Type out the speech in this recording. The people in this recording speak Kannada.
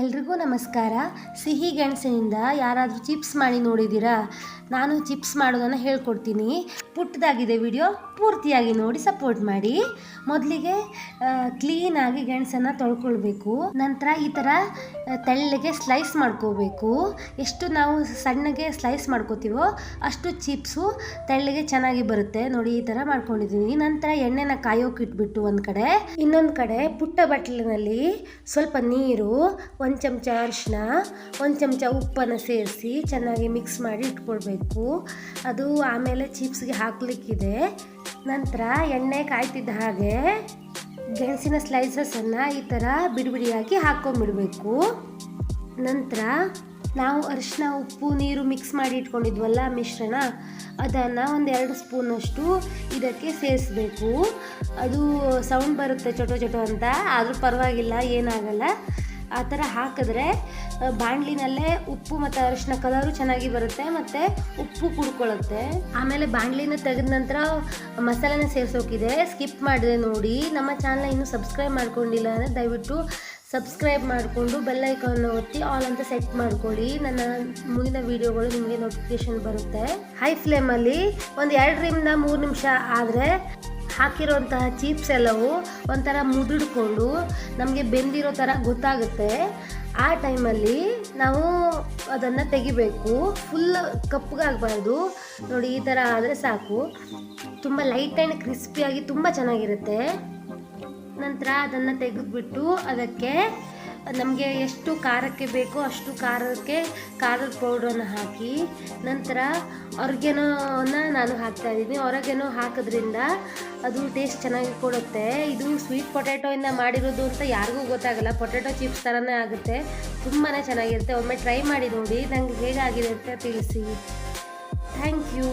ಎಲ್ರಿಗೂ ನಮಸ್ಕಾರ. ಸಿಹಿ ಗೆಣಸಿನಿಂದ ಯಾರಾದರೂ ಚಿಪ್ಸ್ ಮಾಡಿ ನೋಡಿದ್ದೀರಾ? ನಾನು ಚಿಪ್ಸ್ ಮಾಡೋದನ್ನು ಹೇಳ್ಕೊಡ್ತೀನಿ. ಪುಟ್ಟದಾಗಿದೆ ವಿಡಿಯೋ, ಪೂರ್ತಿಯಾಗಿ ನೋಡಿ ಸಪೋರ್ಟ್ ಮಾಡಿ. ಮೊದಲಿಗೆ ಕ್ಲೀನಾಗಿ ಗೆಣಸನ್ನು ತೊಳ್ಕೊಳ್ಬೇಕು. ನಂತರ ಈ ಥರ ತೆಳ್ಳಗೆ ಸ್ಲೈಸ್ ಮಾಡ್ಕೋಬೇಕು. ಎಷ್ಟು ನಾವು ಸಣ್ಣಗೆ ಸ್ಲೈಸ್ ಮಾಡ್ಕೋತೀವೋ ಅಷ್ಟು ಚಿಪ್ಸು ತೆಳ್ಳಗೆ ಚೆನ್ನಾಗಿ ಬರುತ್ತೆ. ನೋಡಿ, ಈ ಥರ ಮಾಡ್ಕೊಂಡಿದ್ದೀನಿ ನಂತರ ಎಣ್ಣೆನ ಕಾಯೋಕೆ ಇಟ್ಬಿಟ್ಟು ಒಂದು ಕಡೆ. ಇನ್ನೊಂದು ಕಡೆ ಪುಟ್ಟ ಬಟ್ಲಿನಲ್ಲಿ ಸ್ವಲ್ಪ ನೀರು, ಒಂದು ಚಮಚ ಅರಿಶಿನ ಒಂದು ಚಮಚ ಉಪ್ಪನ್ನು ಸೇರಿಸಿ ಚೆನ್ನಾಗಿ ಮಿಕ್ಸ್ ಮಾಡಿ ಇಟ್ಕೊಳ್ಬೇಕು. ಅದು ಆಮೇಲೆ ಚಿಪ್ಸ್ಗೆ ಹಾಕ್ಲಿಕ್ಕಿದೆ. ನಂತರ ಎಣ್ಣೆ ಕಾಯ್ತಿದ್ದ ಹಾಗೆ ಗೆಣಸಿನ ಸ್ಲೈಸಸನ್ನು ಈ ಥರ ಬಿಡಿ ಬಿಡಿಯಾಗಿ ಹಾಕ್ಕೊಂಬಿಡ್ಬೇಕು ನಂತರ ನಾವು ಅರಿಶಿನ ಉಪ್ಪು, ನೀರು ಮಿಕ್ಸ್ ಮಾಡಿ ಇಟ್ಕೊಂಡಿದ್ವಲ್ಲ ಮಿಶ್ರಣ, ಅದನ್ನು ಒಂದು ಎರಡು ಸ್ಪೂನಷ್ಟು ಇದಕ್ಕೆ ಸೇರಿಸ್ಬೇಕು. ಅದು ಸೌಂಡ್ ಬರುತ್ತೆ, ಚೊಟೋ ಚೊಟೋ ಅಂತ. ಆದರೂ ಪರವಾಗಿಲ್ಲ, ಏನಾಗಲ್ಲ. ಆ ಥರ ಹಾಕಿದ್ರೆ ಬಾಂಡ್ಲಿನಲ್ಲೇ ಉಪ್ಪು ಮತ್ತು ಅರಿಶಿನ ಕಲರು ಚೆನ್ನಾಗಿ ಬರುತ್ತೆ ಮತ್ತು ಉಪ್ಪು ಕುಡ್ಕೊಳ್ಳುತ್ತೆ. ಆಮೇಲೆ ಬಾಂಡ್ಲಿನ ತೆಗೆದ ನಂತರ ಮಸಾಲೆನ ಸೇರಿಸೋಕಿದೆ. ಸ್ಕಿಪ್ ಮಾಡಿದೆ ನೋಡಿ. ನಮ್ಮ ಚಾನಲ್ ಇನ್ನೂ ಸಬ್ಸ್ಕ್ರೈಬ್ ಮಾಡ್ಕೊಂಡಿಲ್ಲ ಅಂದರೆ ದಯವಿಟ್ಟು ಸಬ್ಸ್ಕ್ರೈಬ್ ಮಾಡಿಕೊಂಡು ಬೆಲ್ಲೈಕನ್ನು ಒತ್ತಿ ಆಲ್ ಅಂತ ಸೆಟ್ ಮಾಡ್ಕೊಳ್ಳಿ. ನನ್ನ ಮುಂದಿನ ವೀಡಿಯೋಗಳು ನಿಮಗೆ ನೋಟಿಫಿಕೇಶನ್ ಬರುತ್ತೆ. ಹೈ ಫ್ಲೇಮಲ್ಲಿ ಒಂದು ಎರಡರಿಂದ ಮೂರು ನಿಮಿಷ ಆದರೆ ಹಾಕಿರೋಂತಹ ಚೀಪ್ಸ್ ಎಲ್ಲವೂ ಒಂಥರ ಮುದುಡ್ಕೊಂಡು ನಮಗೆ ಬೆಂದಿರೋ ಥರ ಗೊತ್ತಾಗುತ್ತೆ. ಆ ಟೈಮಲ್ಲಿ ನಾವು ಅದನ್ನು ತೆಗಿಬೇಕು. ಫುಲ್ ಕಪ್ಪಗಾಗಬಾರ್ದು ನೋಡಿ ಈ ಥರ ಆದರೆ ಸಾಕು. ತುಂಬ ಲೈಟ್ ಆ್ಯಂಡ್ ಕ್ರಿಸ್ಪಿಯಾಗಿ ತುಂಬ ಚೆನ್ನಾಗಿರುತ್ತೆ. ನಂತರ ಅದನ್ನು ತೆಗೆದುಬಿಟ್ಟು ಅದಕ್ಕೆ ನಮಗೆ ಎಷ್ಟು ಖಾರಕ್ಕೆ ಬೇಕೋ ಅಷ್ಟು ಖಾರಕ್ಕೆ ಖಾರದ ಪೌಡ್ರನ್ನು ಹಾಕಿ ನಂತರ ಅವ್ರಿಗೇನೋನ ನಾನು ಹಾಕ್ತಾ ಇದ್ದೀನಿ. ಹೊರಗೇನೋ ಹಾಕೋದ್ರಿಂದ ಅದು ಟೇಸ್ಟ್ ಚೆನ್ನಾಗಿ ಕೊಡುತ್ತೆ. ಇದು ಸ್ವೀಟ್ ಪೊಟ್ಯಾಟೋಯಿಂದ ಮಾಡಿರೋದು ಅಂತ ಯಾರಿಗೂ ಗೊತ್ತಾಗಲ್ಲ. ಪೊಟ್ಯಾಟೊ ಚಿಪ್ಸ್ ಥರನೇ ಆಗುತ್ತೆ. ತುಂಬಾ ಚೆನ್ನಾಗಿರುತ್ತೆ. ಒಮ್ಮೆ ಟ್ರೈ ಮಾಡಿ ನೋಡಿ. ನನಗೆ ಹೇಗಾಗಿದೆ ಅಂತ ತಿಳಿಸಿ. Thank you